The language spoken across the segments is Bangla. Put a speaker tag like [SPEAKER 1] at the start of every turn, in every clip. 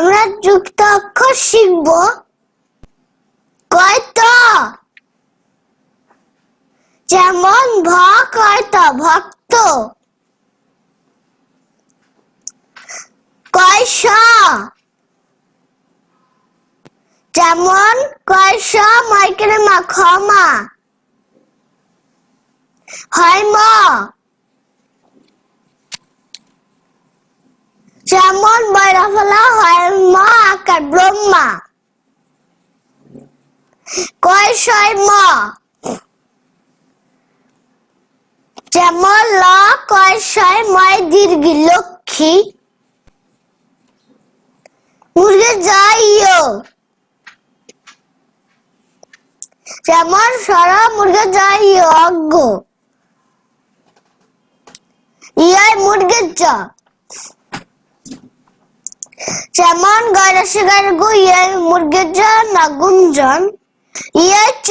[SPEAKER 1] আমরা যুক্ত অক্ষর শিখব। কয়ত? যেমন ভ কয়ত, ভক্ত। কয়স যেমন কয়স মাইকেলে মা ক্ষমা হয় ম। যেমন বৈরফলা হয় ম আকার ব্রহ্মা। কয় ছয় ম? যেমন ল, কয় ছয় ময় দীর্ঘ লক্ষ্মী। মুরগে যাইও যেমন সর মুরগে যাইও অজ্ঞ। ইয়াই মুরগের যা যেমন গরসগার গু ইয়াই মুরগের যা না গুঞ্জন ইয়াই চ।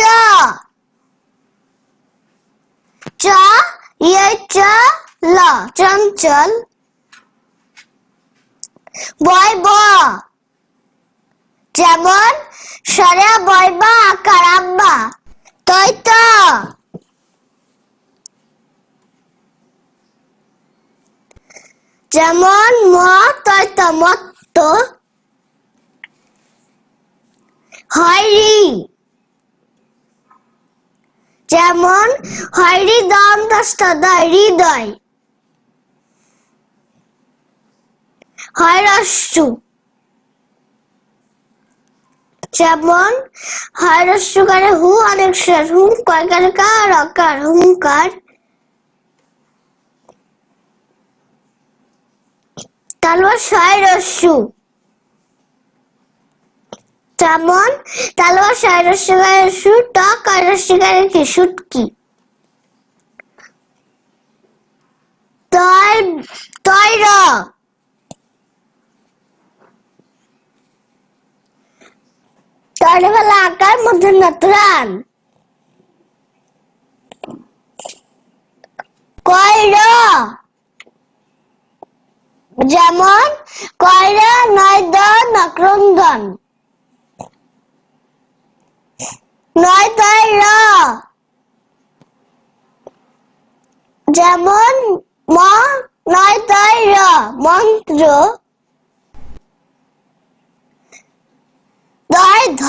[SPEAKER 1] চ ইয়াই চ, ল, চঞ্চল। বয় ব। যেমন, সরে বয় বা আকার আব্বা তৈ তো। যেমন, ম তৈ তো মত্ত হয়রি যেমন দস্ত দয় হৃদয় হয় রস্যু যেমন, হয় রস্যুকারে হু অনেক শেষ হুম কয়কারে কার, অকার, হুঙ্কার। তালবা ছয় রস্যু যেমন তালবা ছয় রস্যুকারে সু টক আর রস্যুকারে কি, সুটকি। তয় তৈর তৈরবেলা আকার মধ্যে নতুরান। কয়র যেমন কয়রা নয় দ নক্রন্দন। নয় তয় র। যেমন ম নয় তয় র, মন্ত্র। দয় ধ।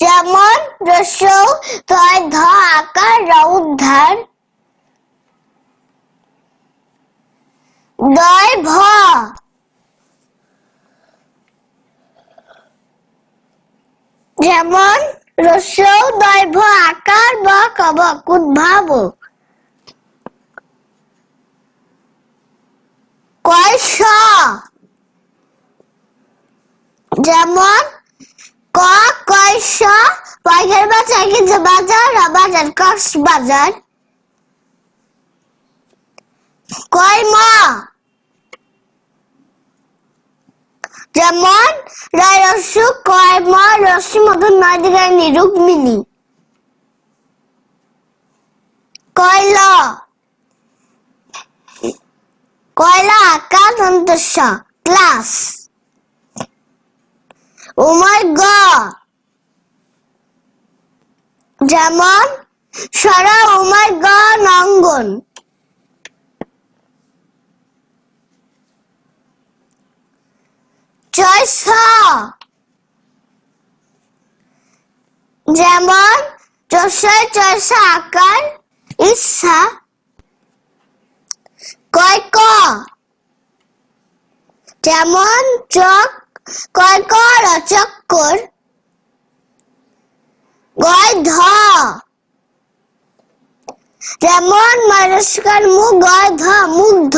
[SPEAKER 1] যেমন রস্য তয় ধ, আকার উদ্ধার। দয় ভ। যেমন রস্য দয় ভ, আকার ব কবক, উদ্ভাব। কয় স। যেমন ক কয়শ পয়সার বাজার কিন্তু বাজার বাজার, কক্স বাজার। কয় ম। যেমন রায় রস্যু কয় ম রস্যু মধুর নয় দিকে নিরুক্মিনী কয়ল। কয়লা, আকাশ অন্তঃ ক্লাস। উমার গ যেমন সরা উমার গ নঙ্গন। ছ যেমন চষয় চষ আকার ইচ্ছা কয় ক যেমন চক কয় কর চক্কর গয় ধ যেমন মানুষকার মুখ গয় ধ মুগ্ধ।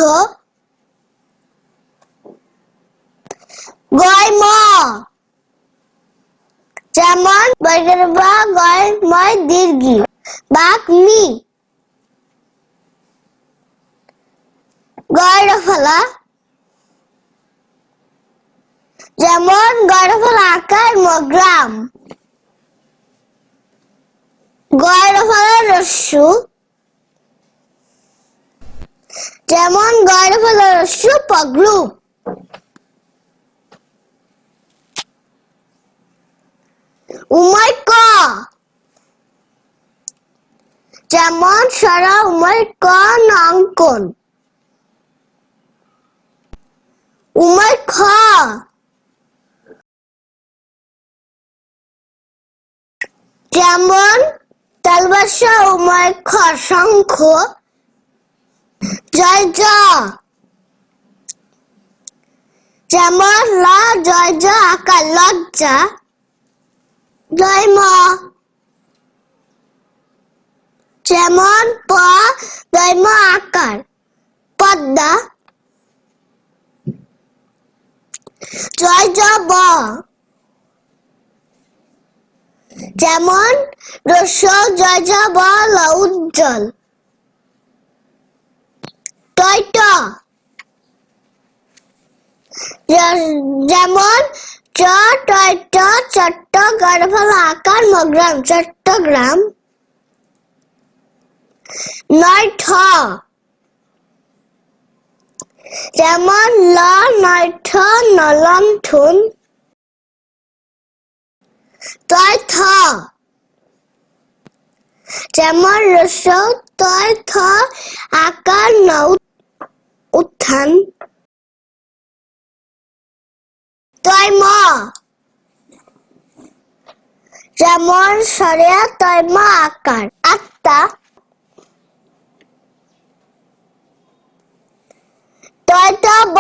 [SPEAKER 1] গয় ম যেমন বর্গের বা গয় ময় দীর্ঘি বাক মি গয় ফলা যেমন গড়ফলা আকার, মগ্রাম। গড়ফলা রস্যু। যেমন গড়ে ফেলা রস্য পগ্রু উমায় ক যেমন সারা উমায় ক নাঙ্কন উমায় খ যেমন তালবাসা উমায় খ শঙ্খ। জয় জ যেমন লা, জয় জ আকার লজ্জা। জয় যেমন প জয় আকার পদ্মা জয় জ ব যেমন রস জয় জ ব ল উজ্জ্বল টয়ট যেমন চ টয়ট চট্ট গড়ফল চট্টগ্রাম। নয়, ঠ। যেমন ল, নয়, ঠ নলন ঠুন। তয়, থ। যেমন রস, তয়, থ, আকার, নৌ, উত্থান। তয় যেমন সরিয়া, তয় ম, আকার। আত্মা। তয় ব।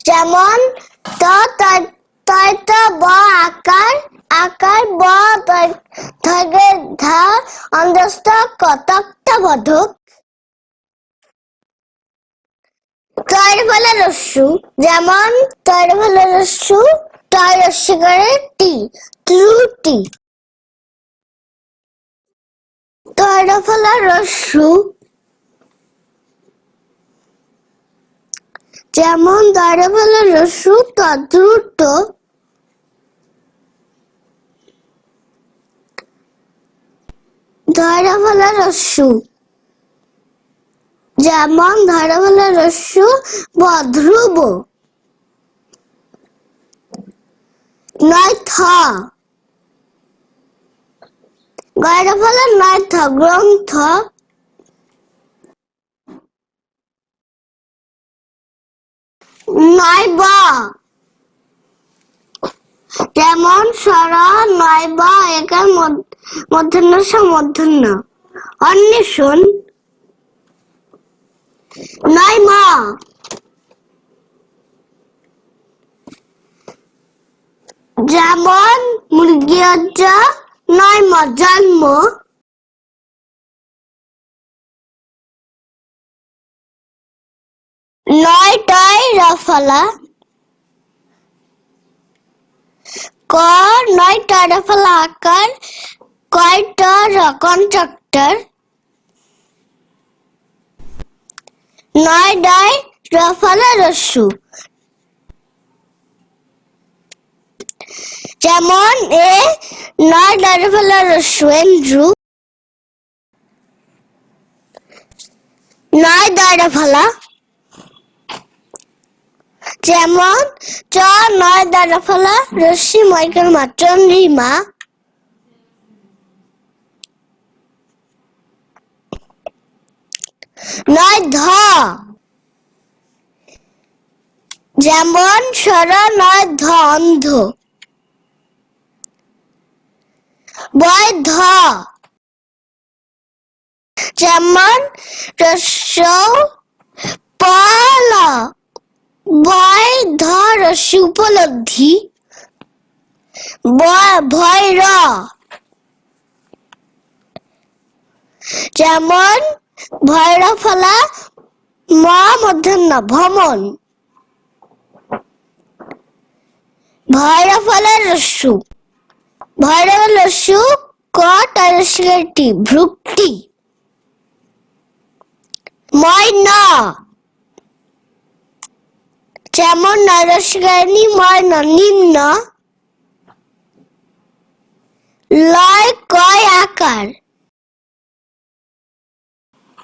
[SPEAKER 1] যেমন ত, তয় তয় ব, আকার। আকার, ব, তয় ধা, অন্তস্থ কতকটা বধক তয়ের ফলে রস্যু যেমন তয়ের ফলে রস্যু করে টি ত্রুটি তয়ের ফলে রস্যু যেমন তয়ের ফলে রস্যু তদ্রুত। তয়ের ফলে রস্যু যেমন ধরবলে রস্যু বধ্রুব নয় থ নয় থ গ্রন্থ। নয় ব যেমন সর নয় ব একের মধ্যাহ্ন সমধ্যাহ্ন অন্বেষণ। নয় মা যেমন মুরগি হচ্ছে নয় মা জন্ম নয়টায় রফলা ক নয়টা রফলা আকার কয়টা কন্ট্রাক্টর নয় ডায় রফলা রস্যু। যেমন এ, নয় ডায় ফলা রস্যু, এন্ড্রু। নয় দাঁড়া ফলা যেমন চ, নয় দাঁড়া ফলা রশ্মি মাইকেল মাত্রন রিমা। নয়, ধ। যেমন সর নয়, ধ, অন্ধ। বয়, ধ। যেমন রস্য পল বয়, ধ, রস্য উপলব্ধি। ভয়, র। যেমন ভয়রা ফলা ম মধ্যাহ্ন ভ্রমণ। ভয়রা ফলা রস্যু। ভয়রা রস্যু ক টাইরসিটি ভ্রুক্তি। ময় ন যেমন নরসিকানি ময় ন নিম্ন। লয় কয় আকার।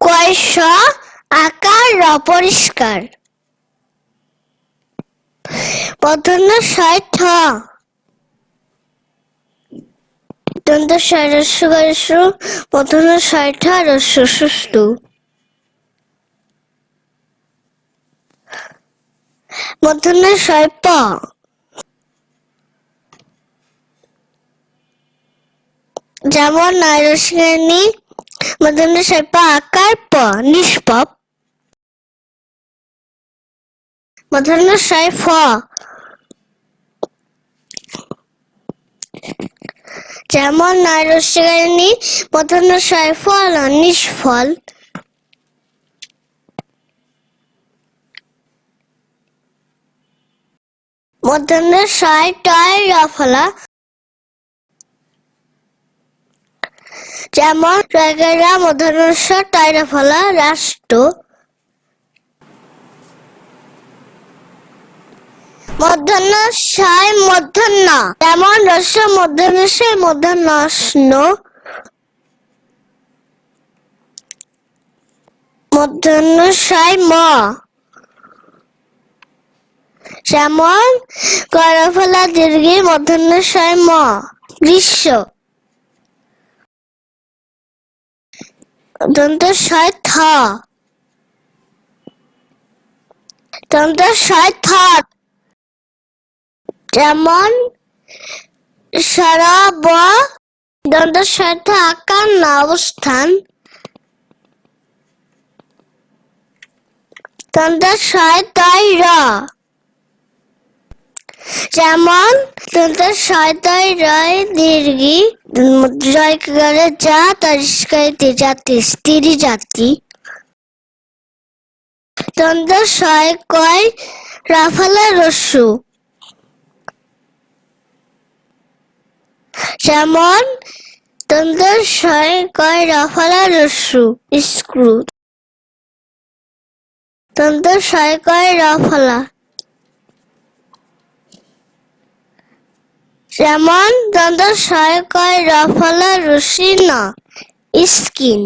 [SPEAKER 1] কয়শ আকার অপরিষ্কার পতন ছয় ঠ। দন্ত ছয় রস্য গরস্য পতন ছয় ঠ রস্য সুস্তু মতন ছয় প। যেমন নারসিনী মদন শিল্প আকার প নিষ্পপ সাই ফ যেমন নারসিনী মদন সাই ফল নিষ্ফল মদন সাই টয় রফলা যেমন রেগেরা মধ্যনস্য টাইরা ফলা রাষ্ট্র। মধ্যাহ্ন সায় মধ্যাহ্ন। যেমন রস্য মধ্যাহ্নস্য মধ্যাহ্নস্ন মধ্যাহ্ন সায় ম। যেমন করফলা দীর্ঘে, মধ্যাহ্ন সায় ম। গ্রীষ্ম। দন্ত ছয় থ দন্ত ছয় থ যেমন সরব দন্ত ছয় থ আকার অবস্থান। দন্ত ছয় তয় র যেমন দন্ত ছয় তয় রয় দীর্ঘি। করে যা তরিষ্কারিতে জাতি স্ত্রী জাতি দন্ত ছয় কয় রাফালা রস্যু যেমন দন্ত ছয় কয় রাফালা রস্যু স্ক্রু দন্ত ছয় কয় রাফালা যেমন দন্ত ছয় কয় রফলা, রশি ন, স্কিন।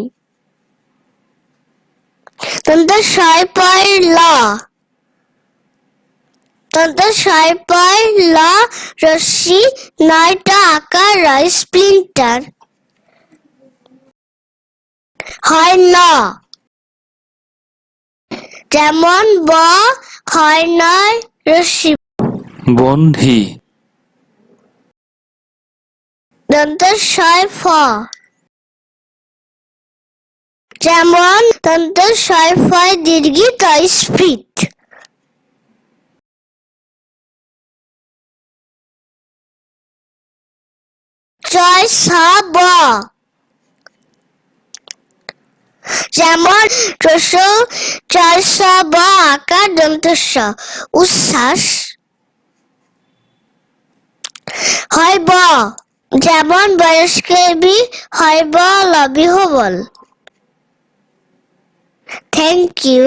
[SPEAKER 1] দন্ত ছয় পয় ল। দন্ত ছয় পয় ল রশ্মি নয়টা আকার রয় স্প্লিন্টার। হয় ন। যেমন ব, হয় নয় রশ্মি
[SPEAKER 2] বন্ধি।
[SPEAKER 1] দন্ত ছয় ফ যেমন দন্ত ছয় ফয় দীর্ঘিত স্ফীত। ছয় স ব যেমন ছয় স ব আকার দন্ত উচ্ছ্বাস হয় ব। যেমন বয়স্কেবি হয় বল অবিহবল। Thank you